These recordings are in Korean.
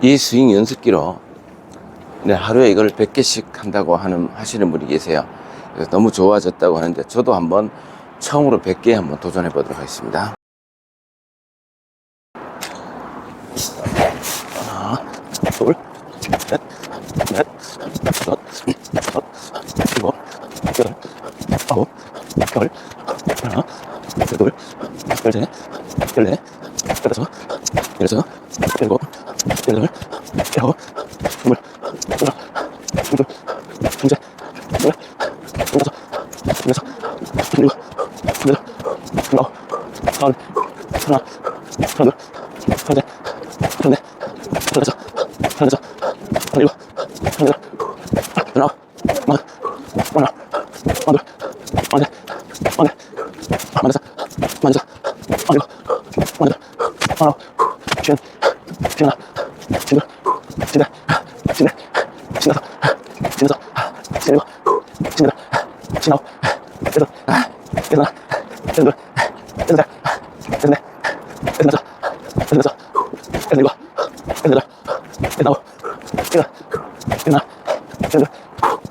이 스윙 연습기로 네, 하루에 이걸 100개씩 한다고 하는, 하시는 분이 계세요. 너무 좋아졌다고 하는데 저도 한번 처음으로 100개 한번 도전해 보도록 하겠습니다. 하나, 둘, 셋, 넷, 다섯, 여섯, 일곱, 여덟, 아홉, 열, 하나, 둘, 열셋, 열넷, 열다섯, 열여섯, 일곱, 여덟, 아홉, 스물, 스물, 스물, 스물, 스물다섯, 스물여섯, 스물일곱, 스물여덟, 스물아홉, 서른, 서른하나, 서른둘, 서른셋, 서른넷, 서른다섯, 서른여섯, 서른일곱, 서른여덟, 서른아홉, 마흔, 마흔하나, 마흔둘, 마흔셋, 마흔넷, 마흔여섯, 마흔여섯, 마흔일곱, 마흔여덟, 마 쉰, 쉰하나, 쉰둘, 쉰넷, 쉰넷, 쉰다섯, 쉰여섯, 쉰일곱, 쉰여덟, 쉰아홉, 여덟, 여덟하나, 여덟둘, 여덟셋, 여덟넷, 여덟다섯, 여덟여섯, 여덟일곱, 여덟여덟, 여덟아홉, 여덟, 여덟하나, 여덟둘,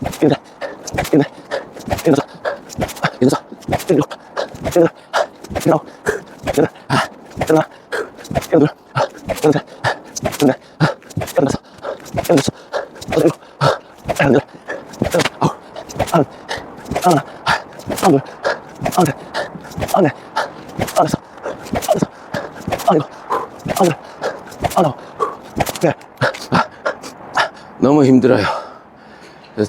여덟셋, 여덟넷, 여덟다섯, 여덟여섯, 여덟일곱, 여덟, 여덟아홉, 여덟, 여덟하나, 너무 힘들어요.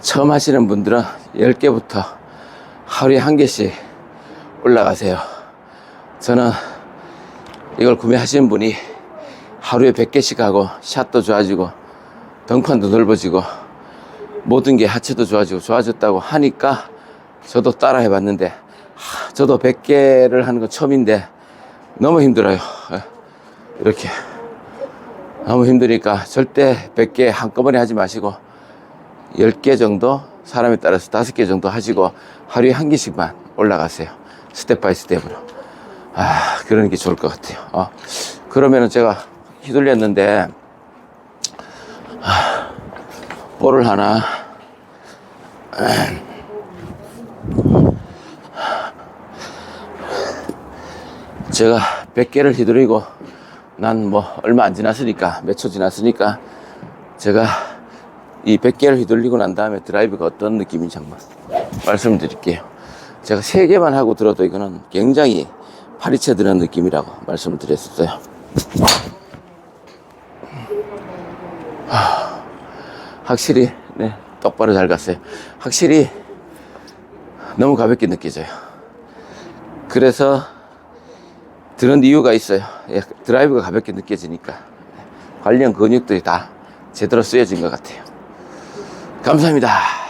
처음 하시는 분들은 10개부터 하루에 한 개씩 올라가세요. 저는 이걸 구매하시는 분이 하루에 100개씩 하고 샷도 좋아지고 덩판도 넓어지고 모든 게 하체도 좋아지고 좋아졌다고 하니까 저도 따라 해봤는데 하, 저도 100개를 하는 건 처음인데 너무 힘들어요. 예. 이렇게 너무 힘드니까 절대 100개 한꺼번에 하지 마시고 10개 정도 사람에 따라서 5개 정도 하시고 하루에 한 개씩만 올라가세요. 스텝 바이 스텝으로. 아, 그러는 게 좋을 것 같아요. 어. 그러면은 제가 휘둘렸는데, 아, 볼을 하나, 제가 100개를 휘두르고 난 뭐 얼마 안 지났으니까 몇 초 지났으니까 제가 이 100개를 휘둘리고 난 다음에 드라이브가 어떤 느낌인지 한번 말씀드릴게요. 제가 3개만 하고 들어도 이거는 굉장히 파리채 드는 느낌이라고 말씀을 드렸었어요. 확실히 네, 똑바로 잘 갔어요. 확실히 너무 가볍게 느껴져요. 그래서 드는 이유가 있어요. 예, 드라이브가 가볍게 느껴지니까 관련 근육들이 다 제대로 쓰여진 것 같아요. 감사합니다.